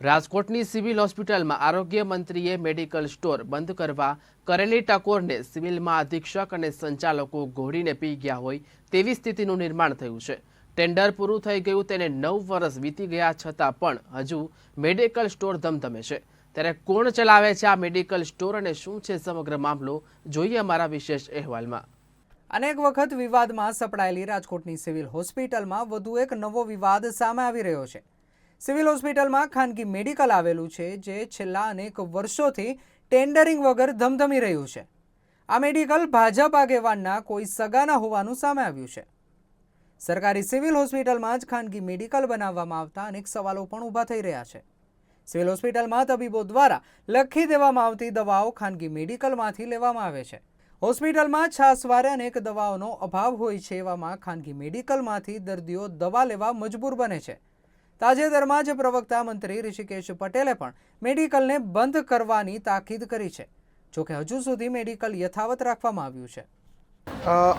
રાજકોટની સિવિલ હોસ્પિટલમાં આરોગ્ય મંત્રીએ મેડિકલ સ્ટોર બંધ કરવા કરેલી ટકોરને સિવિલમાં અધિક્ષક અને સંચાલકો ઘોડીને પી ગયા હોય તેવી સ્થિતિનું નિર્માણ થયું છે. ટેન્ડર પૂરું થઈ ગયું, તેને નવ વર્ષ વીતી ગયા છતાં પણ હજુ મેડિકલ સ્ટોર ધમધમે છે. ત્યારે કોણ ચલાવે છે આ મેડિકલ સ્ટોર અને શું છે સમગ્ર મામલો, જોઈએ અમારા વિશેષ અહેવાલમાં. અનેક વખત વિવાદમાં સપડાયેલી રાજકોટની સિવિલ હોસ્પિટલમાં વધુ એક નવો વિવાદ સામે આવી રહ્યો છે. સિવિલ હોસ્પિટલમાં ખાનગી મેડિકલ આવેલું છે, જે છેલ્લા અનેક વર્ષોથી ટેન્ડરિંગ વગર ધમધમી રહ્યું છે. આ મેડિકલ ભાજપ આગેવાનના કોઈ સગાના હોવાનું સામે આવ્યું છે. સરકારી સિવિલ હોસ્પિટલમાં જ ખાનગી મેડિકલ બનાવવામાં આવતા અનેક સવાલો પણ ઊભા થઈ રહ્યા છે. સિવિલ હોસ્પિટલમાં તબીબો દ્વારા લખી દેવામાં આવતી દવાઓ ખાનગી મેડિકલમાંથી લેવામાં આવે છે. હોસ્પિટલમાં છાસવારે અનેક દવાઓનો અભાવ હોય છે એવામાં ખાનગી મેડિકલમાંથી દર્દીઓ દવા લેવા મજબૂર બને છે. તાજેતરમાં જ પ્રવક્તા મંત્રી ઋષિકેશ પટેલે પણ મેડિકલને બંધ કરવાની તાકીદ કરી છે જોકે હજુ સુધી મેડિકલ યથાવત રાખવામાં આવ્યું છે.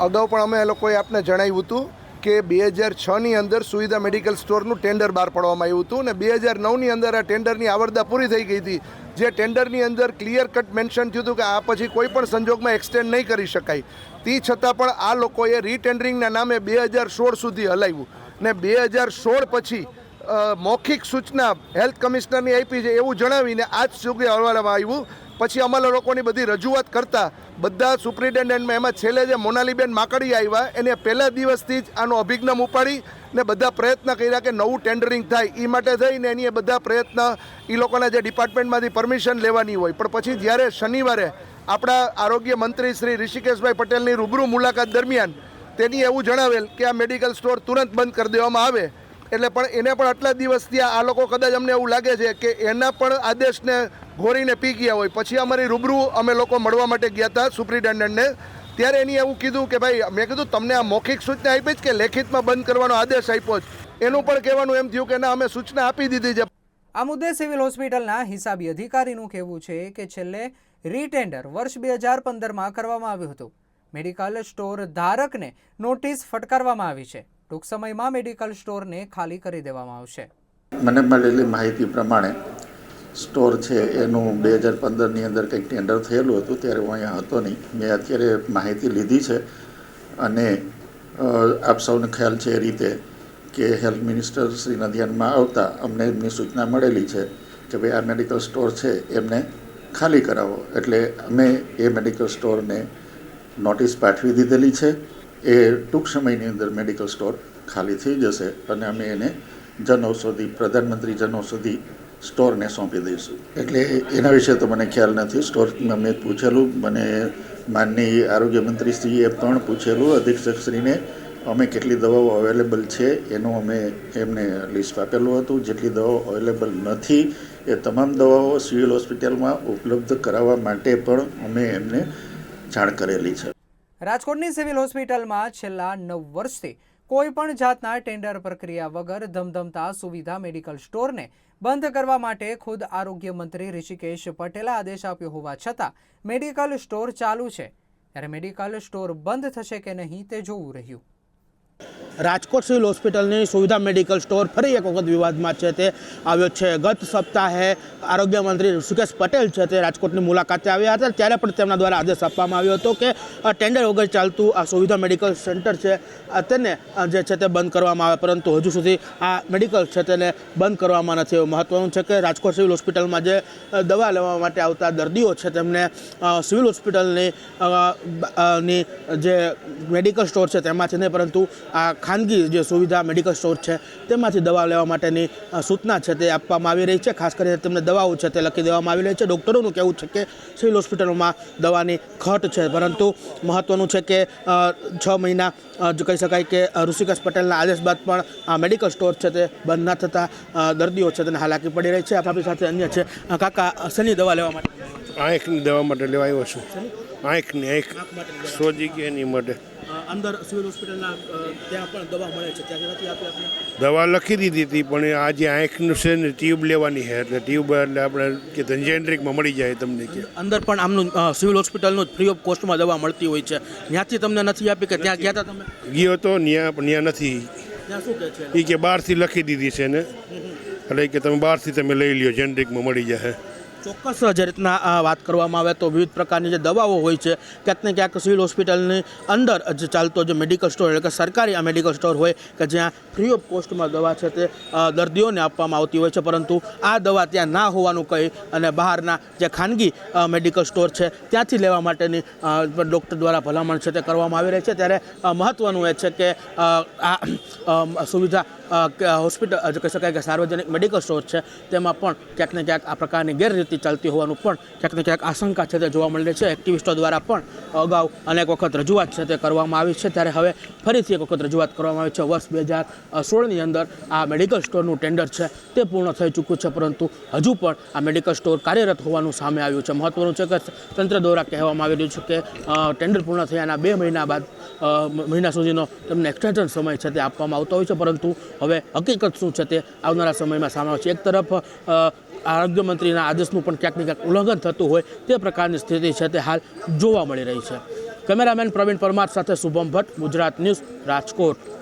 અગાઉ પણ અમે એ લોકોએ આપને જણાવ્યું હતું કે બે હજાર છની અંદર સુવિધા મેડિકલ સ્ટોરનું ટેન્ડર બહાર પાડવામાં આવ્યું હતું અને બે હજાર નવની અંદર આ ટેન્ડરની આવરદા પૂરી થઈ ગઈ હતી. જે ટેન્ડરની અંદર ક્લિયર કટ મેન્શન થયું હતું કે આ પછી કોઈ પણ સંજોગમાં એક્સટેન્ડ નહીં કરી શકાય. તે છતાં પણ આ લોકોએ રીટેન્ડરિંગના નામે બે હજાર સોળ સુધી હલાવ્યું ને બે હજાર સોળ પછી મૌખિક સૂચના હેલ્થ કમિશનરની આપી છે એવું જણાવીને આજ સુધી હવાલામાં આવ્યું. પછી અમારા લોકોની બધી રજૂઆત કરતા બધા સુપ્રિન્ટેન્ડન્ટમાં એમાં છેલ્લે જે મોનાલીબેન માકડી આવ્યા, એને પહેલા દિવસથી જ આનો અભિગમ ઉપાડી ને બધા પ્રયત્ન કર્યા કે નવું ટેન્ડરિંગ થાય. એ માટે થઈને એની બધા પ્રયત્ન એ લોકોના જે ડિપાર્ટમેન્ટમાંથી પરમિશન લેવાની હોય. પણ પછી જ્યારે શનિવારે આપણા આરોગ્ય મંત્રી શ્રી ઋષિકેશભાઈ પટેલની રૂબરૂ મુલાકાત દરમિયાન તેની એવું જણાવેલ કે આ મેડિકલ સ્ટોર તુરંત બંધ કરી દેવામાં આવે. એટલે પણ એને પણ આટલા દિવસ ત્યાં આ લોકો કદાચ અમને એવું લાગે છે કે એના પણ આદેશને ઘોરીને પી ગયા હોય. પછી અમારી રૂબરૂ અમે લોકો મળવા માટે ગયા હતા સુપ્રિન્ટેન્ડન્ટને. ત્યારે એની એવું કીધું કે ભાઈ, મેં કીધું તમને આ મૌખિક સૂચના આપી જ કે લેખિતમાં બંધ કરવાનો આદેશ આપ્યો જ એનું પણ કહેવાનું એમ થયું કે ના, અમે સૂચના આપી દીધી છે. આ મુદ્દે સિવિલ હોસ્પિટલના હિસાબી અધિકારીનું કહેવું છે કે છેલ્લે રીટેન્ડર વર્ષ બે હજાર પંદરમાં કરવામાં આવ્યું હતું. મેડિકલ સ્ટોર ધારકને નોટિસ ફટકારવામાં આવી છે. ટૂંક સમયમાં મેડિકલ સ્ટોરને ખાલી કરી દેવામાં આવશે. મને મળેલી માહિતી પ્રમાણે સ્ટોર છે એનું બે હજાર પંદરની અંદર કંઈક ટેન્ડર થયેલું હતું, ત્યારે હું અહીંયા હતો નહીં. મેં અત્યારે માહિતી લીધી છે અને આપ સૌને ખ્યાલ છે એ રીતે કે હેલ્થ મિનિસ્ટર શ્રીના ધ્યાનમાં આવતા અમને એમની સૂચના મળેલી છે કે ભાઈ આ મેડિકલ સ્ટોર છે, એમને ખાલી કરાવો. એટલે અમે એ મેડિકલ સ્ટોરને નોટિસ પાઠવી દીધેલી છે. એ ટૂંક સમયની અંદર મેડિકલ સ્ટોર ખાલી થઈ જશે અને અમે એને જન ઔષધિ પ્રધાનમંત્રી જન ઔષધિ સ્ટોરને સોંપી દઈશું. એટલે એના વિશે તો મને ખ્યાલ નથી. સ્ટોરમાં મેં પૂછેલું, મને માનની આરોગ્ય મંત્રીશ્રીએ પણ પૂછેલું, અધિક્ષકશ્રીને, અમે કેટલી દવાઓ અવેલેબલ છે? એનું અમે એમને લિસ્ટ આપેલું હતું. જેટલી દવાઓ અવેલેબલ નથી, એ તમામ દવાઓ સિવિલ હોસ્પિટલમાં ઉપલબ્ધ કરાવવા માટે પણ અમે એમને જાણ કરેલી છે. રાજકોટની સિવિલ હોસ્પિટલમાં છેલ્લા નવ વર્ષથી કોઈ પણ જાતના ટેન્ડર પ્રક્રિયા વગર ધમધમતા સુવિધા મેડિકલ સ્ટોરને બંધ કરવા માટે ખુદ આરોગ્ય મંત્રી ઋષિકેશ પટેલે આદેશ આપ્યો હોવા છતાં મેડિકલ સ્ટોર ચાલુ છે. ત્યારે મેડિકલ સ્ટોર બંધ થશે કે નહીં તે જોવું રહ્યું. રાજકોટ સિવિલ હોસ્પિટલની સુવિધા મેડિકલ સ્ટોર ફરી એક વખત વિવાદમાં છે તે આવ્યો છે. ગત સપ્તાહે આરોગ્ય મંત્રી ઋષિકેશ પટેલ છે તે રાજકોટની મુલાકાતે આવ્યા હતા. ત્યારે પણ તેમના દ્વારા આદેશ આપવામાં આવ્યો હતો કે ટેન્ડર વગર ચાલતું આ સુવિધા મેડિકલ સેન્ટર છે તેને જે છે તે બંધ કરવામાં આવે. પરંતુ હજુ સુધી આ મેડિકલ છે તેને બંધ કરવામાં નથી એવું મહત્ત્વનું છે કે, રાજકોટ સિવિલ હોસ્પિટલમાં જે દવા લેવા માટે આવતા દર્દીઓ છે તેમને સિવિલ હોસ્પિટલની ની જે મેડિકલ સ્ટોર છે તેમાં છે નહીં, પરંતુ આ ખાનગી જે સુવિધા મેડિકલ સ્ટોર છે તેમાંથી દવા લેવા માટેની સૂચના છે તે આપવામાં આવી રહી છે. ખાસ કરીને તેમને દવાઓ છે તે લખી દેવામાં આવી રહી છે. ડૉક્ટરોનું કહેવું છે કે સિવિલ હોસ્પિટલમાં દવાની ખટ છે પરંતુ મહત્ત્વનું છે કે છ મહિના કહી શકાય કે ઋષિકેશ પટેલના આદેશ બાદ પણ આ મેડિકલ સ્ટોર છે તે બંધ ના થતાં દર્દીઓ છે તેને હાલાકી પડી રહી છે. આપણી સાથે અન્ય છે કાકા શની દવા લેવા માટે? આંખની દવા માટે લેવા આવ્યો છું. આંખની આંખ સોજી એની માટે. અંદર સિવિલ હોસ્પિટલના ત્યાં પણ દવા મળે છે. ત્યાંથી નથી આપી આપને? દવા લખી દીધી હતી પણ આજે આંખનું છે ને ટ્યુબ લેવાની છે એટલે ટ્યુબ એટલે આપણે કે ધનજેન્દ્રિકમાં મળી જાય તમને કે. અંદર પણ આમનું સિવિલ હોસ્પિટલનું ફ્રી ઓફ કોસ્ટમાં દવા મળતી હોય છે. ત્યાંથી તમને નથી આપી કે ત્યાં ગયા હતા તમે? ગયો તો ત્યાં પણ ત્યાં નથી. ત્યાં શું કહે છે? એ કે બહારથી લખી દીધી છે ને. એટલે કે તમે બહારથી તમે લઈ લ્યો જેનરિકમાં મળી જશે ચોક્કસ જે રીતના વાત કરવામાં આવે તો વિવિધ પ્રકારની જે દવાઓ હોય છે, ક્યાંક ને ક્યાંક સિવિલ હોસ્પિટલની અંદર જે ચાલતો જે મેડિકલ સ્ટોર એટલે કે સરકારી આ મેડિકલ સ્ટોર હોય કે જ્યાં ફ્રી ઓફ કોસ્ટમાં દવા છે તે દર્દીઓને આપવામાં આવતી હોય છે. પરંતુ આ દવા ત્યાં ના હોવાનું કહી અને બહારના જે ખાનગી મેડિકલ સ્ટોર છે ત્યાંથી લેવા માટેની ડૉક્ટર દ્વારા ભલામણ છે તે કરવામાં આવી રહી છે. ત્યારે મહત્ત્વનું એ છે કે આ સુવિધા હોસ્પિટલ કહી શકાય કે સાર્વજનિક મેડિકલ સ્ટોર છે, તેમાં પણ ક્યાંક ને ક્યાંક આ પ્રકારની ગેરરીતિ ચાલતી હોવાનું પણ ક્યાંક ને ક્યાંક આશંકા છે તે જોવા મળે છે. એક્ટિવિસ્ટો દ્વારા પણ અગાઉ અનેક વખત રજૂઆત છે તે કરવામાં આવી છે. ત્યારે હવે ફરીથી એક વખત રજૂઆત કરવામાં આવી છે. વર્ષ બે હજાર સોળની અંદર આ મેડિકલ સ્ટોરનું ટેન્ડર છે તે પૂર્ણ થઈ ચૂક્યું છે, પરંતુ હજુ પણ આ મેડિકલ સ્ટોર કાર્યરત હોવાનું સામે આવ્યું છે. મહત્વનું છે કે તંત્ર દ્વારા કહેવામાં આવી રહ્યું છે કે ટેન્ડર પૂર્ણ થયાના બે મહિના બાદ મહિના સુધીનો તેમને એક્સટેન્શન સમય છે તે આપવામાં આવતો હોય છે, પરંતુ હવે હકીકત શું છે તે આવનારા સમયમાં સામે આવશે. એક તરફ આરોગ્ય મંત્રીના આદેશનું પણ ક્યાંક ને ક્યાંક ઉલ્લંઘન થતું હોય તે પ્રકારની સ્થિતિ છે તે હાલ જોવા મળી રહી છે. કેમેરામેન પ્રવીણ પરમાર સાથે શુભમ ભટ્ટ, ગુજરાત ન્યૂઝ, રાજકોટ.